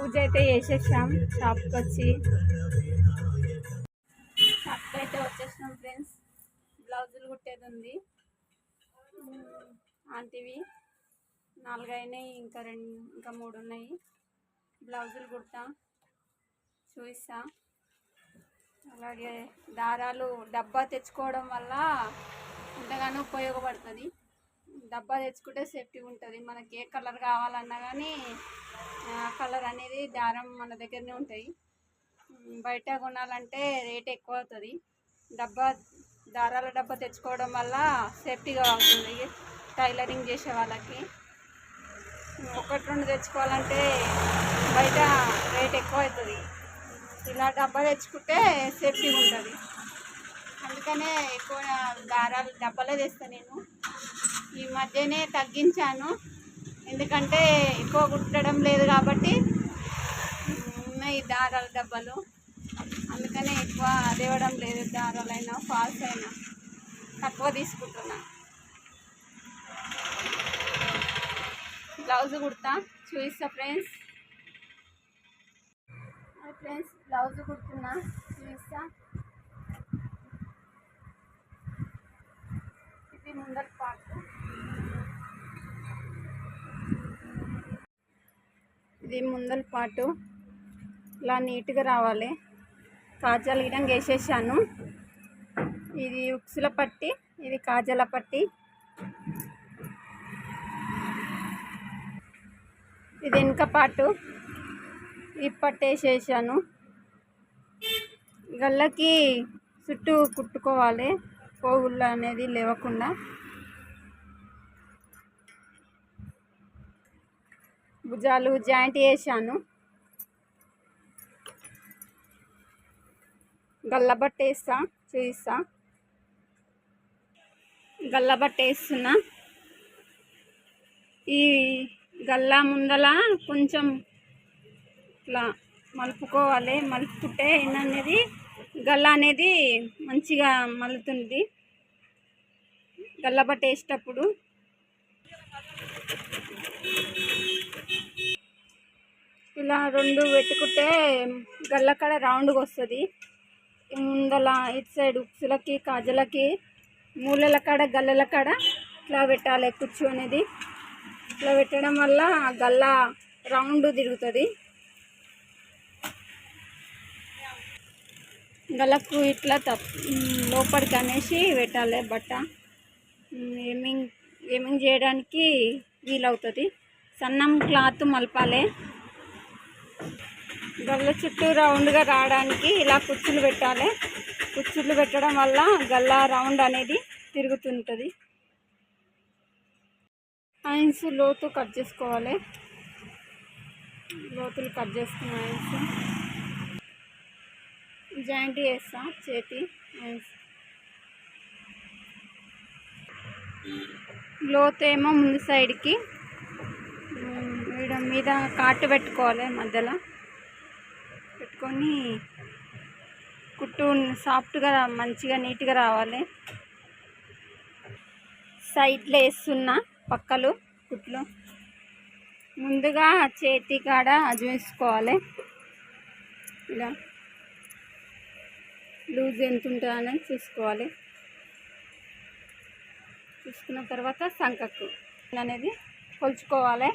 పూజ అయితే చేసేసాం షాప్కి వచ్చి. షాప్కి అయితే వచ్చేసినాం ఫ్రెండ్స్. బ్లౌజులు కుట్టేది ఉంది. ఆంటీవి నాలుగు అయినాయి ఇంకా రెండు ఇంకా మూడు ఉన్నాయి. బ్లౌజులు కుడతా. చూపిస్తా. అలాగే దారాలు డబ్బా తెచ్చుకోవడం వల్ల ఎంతగానో ఉపయోగపడుతుంది. డబ్బా తెచ్చుకుంటే సేఫ్టీగా ఉంటుంది. మనకి ఏ కలర్ కావాలన్నా కానీ కలర్ అనేది దారం మన దగ్గరనే ఉంటాయి. బయట కొనాలంటే రేట్ ఎక్కువ అవుతుంది. డబ్బా దారాల డబ్బా తెచ్చుకోవడం వల్ల సేఫ్టీగా అవుతుంది టైలరింగ్ చేసే వాళ్ళకి. ఒకటి రెండు తెచ్చుకోవాలంటే బయట రేట్ ఎక్కువ అవుతుంది. ఇలా డబ్బా తెచ్చుకుంటే సేఫ్టీగా ఉంటుంది. అందుకనే ఎక్కువ దారాలు డబ్బాలే తెస్తాను నేను. ఈ మధ్యనే తగ్గించాను. ఎందుకంటే ఎక్కువ కుట్టడం లేదు కాబట్టి ఉన్నాయి దారాల డబ్బాలు అందుకనే ఎక్కువ దేవడం లేదు దారాలైనా ఫాల్స్ అయినా. తక్కువ తీసుకుంటున్నా. బ్లౌజ్ కుడతా చూపిస్తా ఫ్రెండ్స్. ఫ్రెండ్స్ బ్లౌజ్ కుడుతున్నా చూపిస్తా. ఇది ముందర పాట ఇది ముందల పాటు ఇలా నీట్గా రావాలి. కాజాలు గిడం వేసేసాను ఇది ఉక్సుల పట్టి ఇది కాజాల పట్టి. ఇది వెనుక పాటు ఈ పట్టు వేసేసాను. గల్లకి చుట్టూ కుట్టుకోవాలి. పోగుళ్ళు అనేది లేవకుండా. భుజాలు జాయింట్ వేసాను గల్లబట్ట వేస్తా చూపిస్తా గల్లబట్ట వేస్తున్నా. ఈ గల్లా ముందల కొంచెం ఇట్లా మలుపుకోవాలి. మలుపుకుంటే ఏంటనేది గల్ల అనేది మంచిగా మలుతుంది. గల్లబట్ట వేసేటప్పుడు ఇలా రెండు పెట్టుకుంటే గల్లకడ రౌండ్గా వస్తుంది. ముందల ఇటు సైడ్ ఉక్సులకి కాజలకి మూలల కాడ గల్లల కాడ ఇట్లా పెట్టాలి కుచ్చు అనేది. ఇట్లా పెట్టడం వల్ల గల్ల రౌండ్ తిరుగుతుంది. గల్లకు ఇట్లా తప్ లోపలికి అనేసి పెట్టాలి బట్ట. ఏమింగ్ ఏమింగ్ చేయడానికి వీలవుతుంది. సన్నం క్లాత్ మలపాలి. గల్ల చుట్టూ రౌండ్గా రావడానికి ఇలా కుచ్చులు పెట్టాలి. కుచ్చులు పెట్టడం వల్ల గల్ల రౌండ్ అనేది తిరుగుతుంటుంది. ఐన్స్ లోతు కట్ చేసుకోవాలి. లోతులు కట్ చేసుకున్న ఐన్స్. జాయింట్ చేస్తా చేతి ఐన్స్. లోతు ఏమో ముందు సైడ్కి వీడ మీద కాటు పెట్టుకోవాలి మధ్యలో. పెట్టుకొని కుట్టు సాఫ్ట్గా మంచిగా నీట్గా రావాలి. సైడ్లో వేస్తున్నా పక్కలు కుట్లు. ముందుగా చేతి కాడ అజమేసుకోవాలి ఇలా లూజ్ ఎంత ఉంటుందని అనేది చూసుకోవాలి. చూసుకున్న తర్వాత సంకకు అనేది కొలుచుకోవాలి.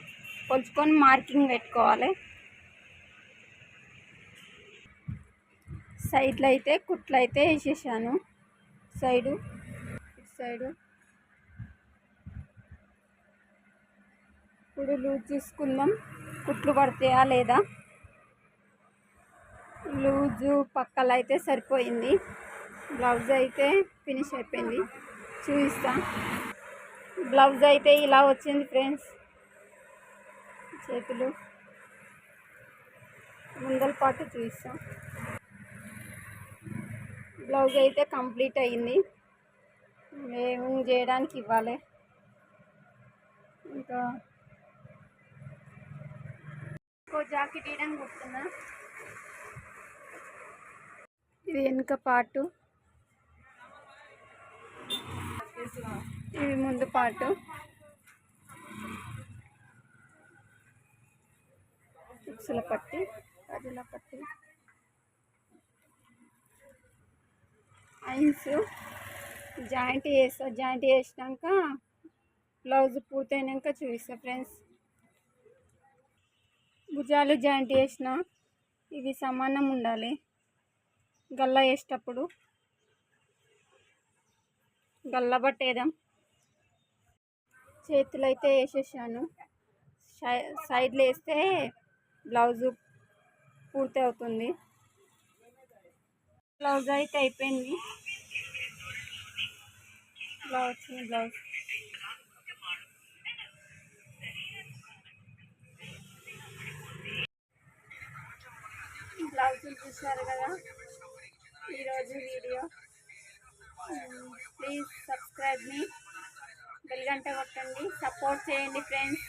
కొలుచుకొని మార్కింగ్ పెట్టుకోవాలి. సైడ్లో అయితే కుట్లు అయితే వేసేసాను. సైడు ఇటు సైడు. ఇప్పుడు లూజ్ చూసుకుందాం. కుట్లు పడతాయా లేదా? లూజు పక్కల అయితే సరిపోయింది. బ్లౌజ్ అయితే ఫినిష్ అయిపోయింది. చూపిస్తా. బ్లౌజ్ అయితే ఇలా వచ్చింది ఫ్రెండ్స్. చేతులు ముందల పాటు చూపిస్తాం బ్లౌజ్ అయితే కంప్లీట్ అయ్యింది మేము చేయడానికి ఇవ్వాలి. ఇంకా ఇంకో జాకెట్ వేయడానికి కుడుతున్నా ఇది వెనుక పాటు. ఇది ముందు పాటు. బాక్సుల పట్టి గజల పట్టి. ఐన్స్ జాయింట్ చేస్తా. జాయింట్ చేసినాక బ్లౌజ్ పూర్తయినాక చూపిస్తా ఫ్రెండ్స్. భుజాలు జాయింట్ చేసిన ఇవి సమానం ఉండాలి. గల్ల వేసేటప్పుడు గల్ల పట్టేదాం చేతులు అయితే వేసేసాను. సై- సైడ్లో వేస్తే బ్లౌజు పూర్తి అవుతుంది. బ్లౌజ్ అయితే అయిపోయింది. Blouse blouse. బ్లౌజులు చూసారు కదా? ఈరోజు వీడియో. ప్లీజ్ సబ్స్క్రైబ్ మీ కొట్టండి. సపోర్ట్ చేయండి ఫ్రెండ్స్.